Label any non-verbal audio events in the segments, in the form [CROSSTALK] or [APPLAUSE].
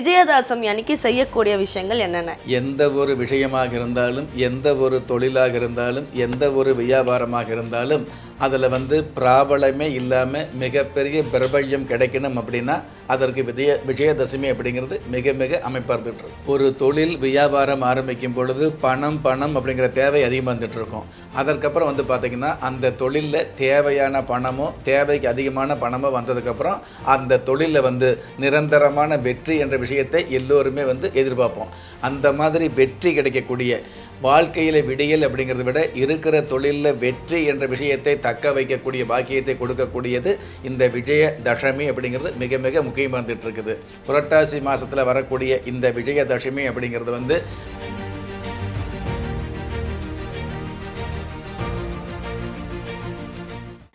விஜயதாசம் அன்னைக்கு செய்யக்கூடிய விஷயங்கள் என்னென்ன? எந்த ஒரு விஷயமாக இருந்தாலும் எந்த ஒரு தொழிலாக இருந்தாலும் எந்த ஒரு வியாபாரமாக இருந்தாலும் அதில் வந்து பிராபலமே இல்லாமல் மிகப்பெரிய பிரபல்யம் கிடைக்கணும் அப்படின்னா அதற்கு விஜய விஜயதசமி அப்படிங்கிறது மிக மிக அமைப்பாக ஒரு தொழில் வியாபாரம் ஆரம்பிக்கும் பொழுது பணம் பணம் அப்படிங்கிற தேவை அதிகமாக வந்துட்டு இருக்கும் அதற்கப்புறம் வந்து பார்த்திங்கன்னா அந்த தொழிலில் தேவையான பணமோ தேவைக்கு அதிகமான பணமோ வந்ததுக்கப்புறம் அந்த தொழிலில் வந்து நிரந்தரமான வெற்றி என்ற விஷயத்தை எல்லோருமே வந்து எதிர்பார்ப்போம். அந்த மாதிரி வெற்றி கிடைக்கக்கூடிய வாழ்க்கையில் விடியல் அப்படிங்கிறத விட இருக்கிற தொழிலில் வெற்றி என்ற விஷயத்தை தக்க வைக்கக்கூடிய பாக்கியத்தை கொடுக்கக்கூடியது இந்த விஜய தசமி அப்படிங்கிறது மிக மிக முக்கியமாக இருக்குது புரட்டாசி மாதத்தில் வரக்கூடிய இந்த விஜய தசமி அப்படிங்கிறது வந்து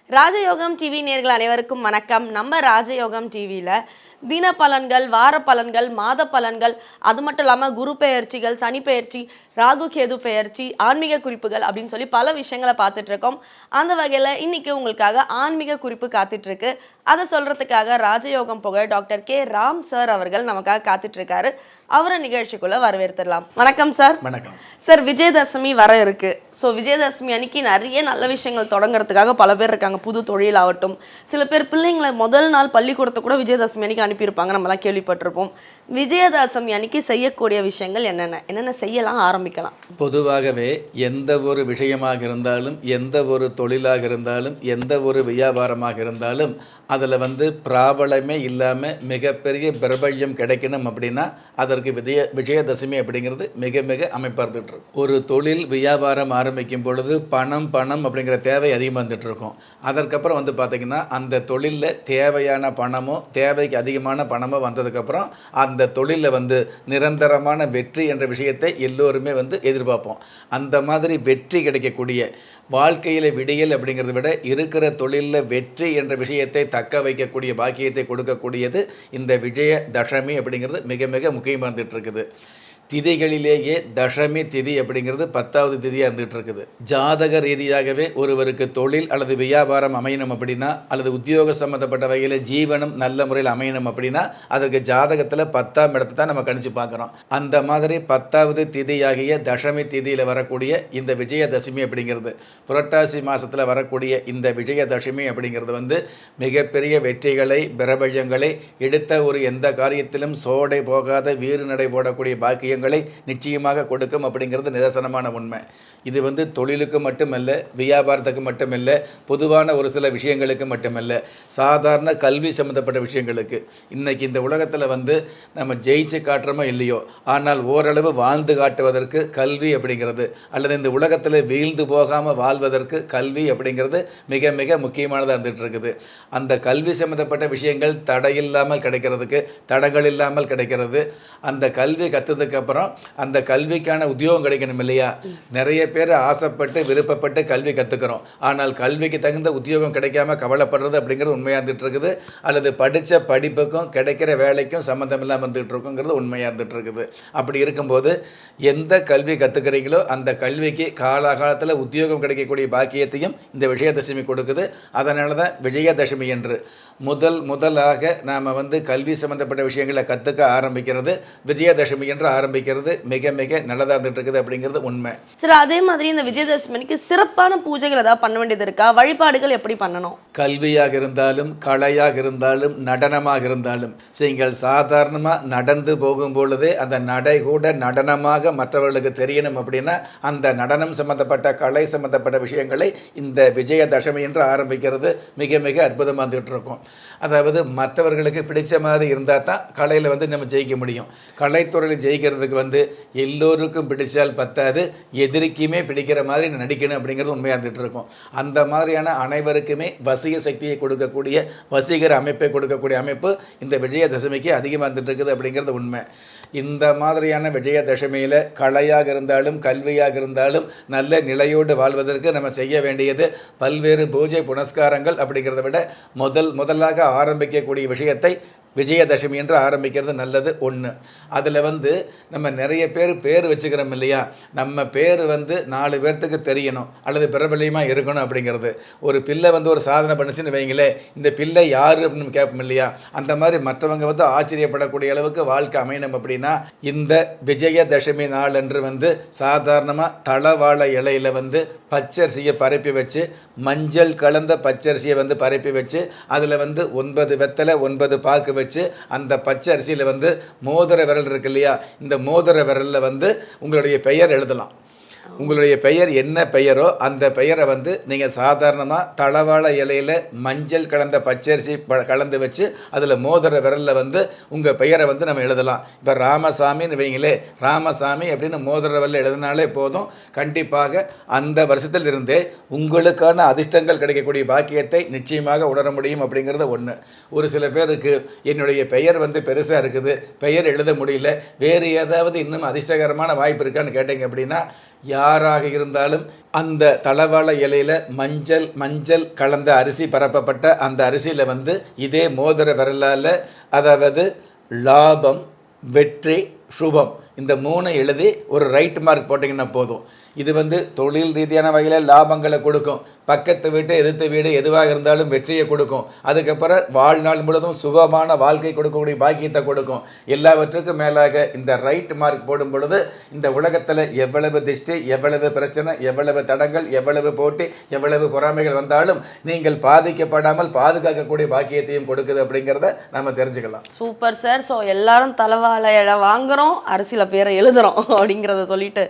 ராஜயோகம் டிவி நேர்கள் அனைவருக்கும் வணக்கம். நம்ம ராஜயோகம் டிவியில் தின பலன்கள் வார பலன்கள் மாத பலன்கள் அது மட்டும் இல்லாமல் குரு பெயர்ச்சிகள் சனி பெயர்ச்சி ராகு கேது பெயர்ச்சி ஆன்மீக குறிப்புகள் அப்படின்னு சொல்லி பல விஷயங்களை பார்த்துட்டு இருக்கோம் அந்த வகையில் இன்னைக்கு உங்களுக்காக ஆன்மீக குறிப்பு காத்துட்ருக்கு அதை சொல்கிறதுக்காக ராஜயோகம் புகழ் டாக்டர் கே. ராம் சார் அவர்கள் நமக்காக காத்துட்ருக்காரு அவரை நிகழ்ச்சிக்குள்ள வரவேற்றுடலாம் வணக்கம் சார் வணக்கம். சார் விஜயதசமி வர இருக்கு. ஸோ விஜயதசமி அன்னைக்கு நிறைய நல்ல விஷயங்கள் தொடங்குறதுக்காக பல பேர் இருக்காங்க. புது தொழில் ஆகட்டும் சில பேர் பிள்ளைங்களை முதல் நாள் பள்ளிக்கூடத்தை கூட விஜயதசமி அன்னைக்கு அனுப்பியிருப்பாங்க. நம்மலாம் கேள்விப்பட்டிருப்போம். விஜயதசமி அன்னைக்கு செய்யக்கூடிய விஷயங்கள் என்னென்ன? என்னென்ன செய்யலாம் ஆரம்பிக்கலாம். பொதுவாகவே எந்த ஒரு விஷயமாக இருந்தாலும் எந்த ஒரு தொழிலாக இருந்தாலும் எந்த ஒரு வியாபாரமாக இருந்தாலும் அதில் வந்து பிராபலமே இல்லாமல் மிகப்பெரிய பிரபல்யம் கிடைக்கணும் அப்படின்னா அதற்கு விஜய விஜயதசமி அப்படிங்கிறது மிக மிக அமைப்பாக இருக்கும் ஒரு தொழில் வியாபாரம் ஆரம்பிக்கும் பொழுது பணம் பணம் அப்படிங்கிற தேவை அதிகமாக வந்துட்டு அதற்கப்புறம் வந்து பார்த்திங்கன்னா அந்த தொழிலில் தேவையான பணமோ தேவைக்கு அதிகமான பணமோ வந்ததுக்கப்புறம் அந்த தொழிலில் வந்து நிரந்தரமான வெற்றி என்ற விஷயத்தை எல்லோருமே வந்து எதிர்பார்ப்போம். அந்த மாதிரி வெற்றி கிடைக்கக்கூடிய வாழ்க்கையில் விடியல் அப்படிங்கிறத விட இருக்கிற தொழிலில் வெற்றி என்ற விஷயத்தை தக்க வைக்கக்கூடிய பாக்கியத்தை கொடுக்கக்கூடியது இந்த விஜய தசமி அப்படிங்கிறது மிக மிக முக்கியமாக இருந்துகிட்ருக்குது திதிகளிலேயே தசமி திதி அப்படிங்கிறது பத்தாவது திதியாக இருந்துகிட்டு இருக்குது ஜாதக ரீதியாகவே ஒருவருக்கு தொழில் அல்லது வியாபாரம் அமையணும் அப்படின்னா அல்லது உத்தியோக சம்மந்தப்பட்ட வகையில் ஜீவனம் நல்ல முறையில் அமையணும் அப்படின்னா அதற்கு ஜாதகத்தில் பத்தாம் இடத்தை தான் நம்ம கணிச்சு பார்க்குறோம். அந்த மாதிரி பத்தாவது திதியாகிய தசமி திதியில் வரக்கூடிய இந்த விஜயதசமி அப்படிங்கிறது புரட்டாசி மாதத்தில் வரக்கூடிய இந்த விஜயதசமி அப்படிங்கிறது வந்து மிகப்பெரிய வெற்றிகளை பிரபல்யங்களை எடுத்த ஒரு எந்த காரியத்திலும் சோடை போகாத வீறு நடை போடக்கூடிய பாக்கியங்களை நிச்சயமாக கொடுக்கும் அப்படிங்கிறது நிதர்சனமான உண்மை. இது வந்து தொழிலுக்கு மட்டுமல்ல வியாபாரத்துக்கு மட்டுமல்ல பொதுவான ஒரு சில விஷயங்களுக்கு மட்டுமல்ல சாதாரண கல்வி சம்மந்தப்பட்ட விஷயங்களுக்கு. இன்னைக்கு இந்த உலகத்தில் வந்து நம்ம ஜெயிச்சு காட்டுறோமோ இல்லையோ? ஆனால் ஓரளவு வாழ்ந்து காட்டுவதற்கு கல்வி அப்படிங்கிறது அல்லது இந்த உலகத்தில் வீழ்ந்து போகாமல் வாழ்வதற்கு கல்வி அப்படிங்கிறது மிக மிக முக்கியமானதாக இருந்துகிட்டு இருக்குது அந்த கல்வி சம்மந்தப்பட்ட விஷயங்கள் தடையில்லாமல் கிடைக்கிறதுக்கு தடங்கள் இல்லாமல் கிடைக்கிறது. அந்த கல்வி கற்றதுக்கு அப்புறம் அந்த கல்விக்கான உத்தியோகம் கிடைக்கணும் இல்லையா? நிறைய பேர் ஆசைப்பட்டு விருப்பப்பட்டு கல்வி கற்றுக்கிறோம் ஆனால் கல்விக்கு தகுந்த உத்தியோகம் கிடைக்காம கவலைப்படுறது அப்படிங்கிறது உண்மையாக இருந்துட்டு இருக்குது அல்லது படித்த படிப்புக்கும் கிடைக்கிற வேலைக்கும் சம்மந்தம் இல்லாமல் இருந்துகிட்டு இருக்குங்கிறது உண்மையாக இருந்துட்டு இருக்குது அப்படி இருக்கும்போது எந்த கல்வி கற்றுக்கிறீங்களோ அந்த கல்விக்கு காலாகாலத்தில் உத்தியோகம் கிடைக்கக்கூடிய பாக்கியத்தையும் இந்த விஜயதசமி கொடுக்குது. அதனால தான் விஜயதசமி என்று முதல் முதலாக நாம் வந்து கல்வி சம்மந்தப்பட்ட விஷயங்களை கற்றுக்க ஆரம்பிக்கிறது. விஜயதசமி என்று ஆரம்பிக்கிறது மிக மிக நல்லதாக இருந்துட்டு இருக்குது அப்படிங்கிறது உண்மை. சரி அதே மாதிரி இந்த விஜயதசமி அன்னைக்கு சிறப்பான பூஜைகள் ஏதாவது பண்ண வேண்டியது இருக்கா? வழிபாடுகள் எப்படி பண்ணணும்? கல்வியாக இருந்தாலும் கலையாக இருந்தாலும் நடனமாக இருந்தாலும் நீங்கள் சாதாரணமாக நடந்து போகும் பொழுதே அந்த நடை கூட நடனமாக மற்றவர்களுக்கு தெரியணும் அப்படின்னா அந்த நடனம் சம்பந்தப்பட்ட கலை சம்பந்தப்பட்ட விஷயங்களை இந்த விஜயதசமி என்று ஆரம்பிக்கிறது மிக மிக அற்புதமாக இருந்துகிட்டு இருக்கும் அதாவது மற்றவர்களுக்கு பிடிச்ச மாதிரி இருந்தால் தான் கலையில் வந்து நம்ம ஜெயிக்க முடியும். கலைத்துறையில் ஜெயிக்கிறதுக்கு வந்து எல்லோருக்கும் பிடிச்சால் பத்தாது எதிரிக்குமே பிடிக்கிற மாதிரி நடிக்கணும் அப்படிங்கிறது உண்மையாக இருந்துகிட்டு இருக்கும். அந்த மாதிரியான அனைவருக்குமே வசிக சக்தியை கொடுக்கக்கூடிய வசீகர அமைப்பை கொடுக்கக்கூடிய அமைப்பு இந்த விஜயதசமிக்கு அதிகமாக இருந்துட்டு இருக்குது அப்படிங்கிறது உண்மை. இந்த மாதிரியான விஜயதசமியில் கலையாக இருந்தாலும் கல்வியாக இருந்தாலும் நல்ல நிலையோடு வாழ்வதற்கு நம்ம செய்ய வேண்டியது பல்வேறு பூஜை புனஸ்காரங்கள் அப்படிங்கிறத விட முதல் முதலாக ஆரம்பிக்கக்கூடிய விஷயத்தை விஜயதசமி என்று ஆரம்பிக்கிறது நல்லது ஒன்று அதில் வந்து நம்ம நிறைய பேர் பேர் வச்சுக்கிறோம் இல்லையா? நம்ம பேர் வந்து நாலு பேர்த்துக்கு தெரியணும். அல்லது பிரபலியமாக இருக்கணும் அப்படிங்கிறது. ஒரு பிள்ளை வந்து ஒரு சாதனை பண்ணுச்சுன்னு வைங்களே இந்த பிள்ளை யார் அப்படின்னு கேட்போம் இல்லையா? அந்த மாதிரி மற்றவங்க வந்து ஆச்சரியப்படக்கூடிய அளவுக்கு வாழ்க்கை அமையணும் அப்படின்னா இந்த விஜயதசமி நாள் என்று வந்து சாதாரணமாக தளவாழ இலையில வந்து பச்சரிசியை பரப்பி வச்சு மஞ்சள் கலந்த பச்சரிசியை வந்து பரப்பி வச்சு அதில் வந்து ஒன்பது வெத்தலை ஒன்பது பாக்கு வச்சு வச்சு அந்த பச்சரிசியில் வந்து மோதிர விரல் இருக்கு இல்லையா? இந்த மோதிர விரலில் வந்து உங்களுடைய பெயர் எழுதலாம். உங்களுடைய பெயர் என்ன பெயரோ அந்த பெயரை வந்து நீங்கள் சாதாரணமாக தளவாழ இலையில் மஞ்சள் கலந்த பச்சரிசி ப கலந்து வச்சு அதில் மோதிர விரலில் வந்து உங்கள் பெயரை வந்து நம்ம எழுதலாம். இப்போ ராமசாமின்னு வைங்களே ராமசாமி அப்படின்னு மோதிர விரலில் எழுதினாலே போதும். கண்டிப்பாக அந்த வருஷத்தில் இருந்தே உங்களுக்கான அதிர்ஷ்டங்கள் கிடைக்கக்கூடிய பாக்கியத்தை நிச்சயமாக உணர முடியும் அப்படிங்கிறது ஒன்று ஒரு சில பேருக்கு என்னுடைய பெயர் வந்து பெருசாக இருக்குது பெயர் எழுத முடியல வேறு ஏதாவது இன்னும் அதிர்ஷ்டகரமான வாய்ப்பு இருக்கான்னு கேட்டீங்க அப்படின்னா யாராக இருந்தாலும் அந்த தளவாழ இலையில் மஞ்சள் மஞ்சள் கலந்த அரிசி பரப்பப்பட்ட அந்த அரிசியில் வந்து இதே மோதிர விரலால் அதாவது லாபம் வெற்றி சுபம். இந்த மூணு எழுதி ஒரு ரைட் மார்க் போட்டிங்கன்னா போதும். இது வந்து தொழில் ரீதியான வகையில் லாபங்களை கொடுக்கும். பக்கத்து வீட்டு எதிர்த்த வீடு எதுவாக இருந்தாலும் வெற்றியை கொடுக்கும். அதுக்கப்புறம் வாழ்நாள் முழுவதும் சுபமான வாழ்க்கை கொடுக்கக்கூடிய பாக்கியத்தை கொடுக்கும். எல்லாவற்றுக்கும் மேலாக இந்த ரைட் மார்க் போடும் பொழுது இந்த உலகத்தில் எவ்வளவு திஷ்டி எவ்வளவு பிரச்சனை எவ்வளவு தடங்கள் எவ்வளவு போட்டி எவ்வளவு பொறாமைகள் வந்தாலும் நீங்கள் பாதிக்கப்படாமல் பாதுகாக்கக்கூடிய பாக்கியத்தையும் கொடுக்குது அப்படிங்கிறத நம்ம தெரிஞ்சுக்கலாம். சூப்பர் சார் ஸோ எல்லாரும் தலைவாழை வாங்க வாங்குறோம் அரிசியில் பேரை எழுதுறோம் [LAUGHS] அப்படிங்கிறத சொல்லிட்டு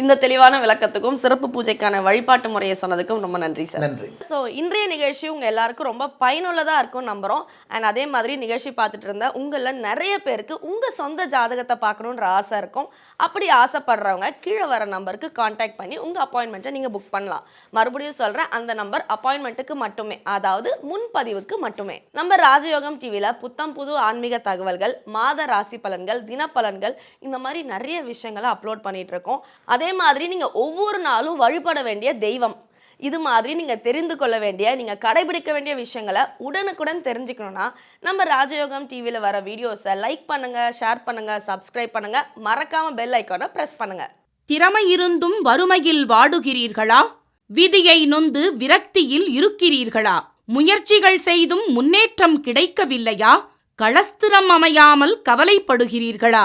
இந்த தெளிவான விளக்கத்துக்கும் சிறப்பு பூஜைக்கான வழிபாட்டு முறையை சொன்னதுக்கும் ரொம்ப நன்றி சார். நன்றி. ஸோ இன்றைய நிகழ்ச்சி உங்கள் எல்லாருக்கும் ரொம்ப பயனுள்ளதாக இருக்கும் நம்புகிறோம் அண்ட் அதே மாதிரி நிகழ்ச்சி பார்த்துட்டு இருந்த உங்களில் நிறைய பேருக்கு உங்கள் சொந்த ஜாதகத்தை பார்க்கணுன்ற ஆசை இருக்கும். அப்படி ஆசைப்படுறவங்க கீழே வர நம்பருக்கு காண்டாக்ட் பண்ணி உங்கள் அப்பாயின்மெண்ட்டை நீங்கள் புக் பண்ணலாம். மறுபடியும் சொல்கிறேன் அந்த நம்பர் அப்பாயின்மெண்ட்டுக்கு மட்டுமே அதாவது முன்பதிவுக்கு மட்டுமே. நம்ம ராஜயோகம் டிவியில் புத்தம் புது ஆன்மீக தகவல்கள் மாத ராசி பலன்கள் தினப்பலன்கள் இந்த மாதிரி நிறைய விஷயங்களை அப்லோட் பண்ணிட்டு இருக்கோம் அதே மாதிரி நீங்கள் ஒவ்வொரு நாளும் வழிபட வேண்டிய தெய்வம். இது மாதிரி நீங்கள் தெரிந்து கொள்ள வேண்டிய நீங்கள் கடைபிடிக்க வேண்டிய விஷயங்களை உடனுக்குடன் தெரிஞ்சுக்கணும்னா நம்ம ராஜயோகம் டிவியில் வர வீடியோஸை லைக் பண்ணுங்கள் ஷேர் பண்ணுங்கள் சப்ஸ்கிரைப் பண்ணுங்கள் மறக்காமல் பெல் ஐக்கானை ப்ரெஸ் பண்ணுங்கள் திறமை இருந்தும் வறுமையில் வாடுகிறீர்களா? விதியை நொந்து விரக்தியில் இருக்கிறீர்களா? முயற்சிகள் செய்தும் முன்னேற்றம் கிடைக்கவில்லையா? களஸ்திரம் அமையாமல் கவலைப்படுகிறீர்களா?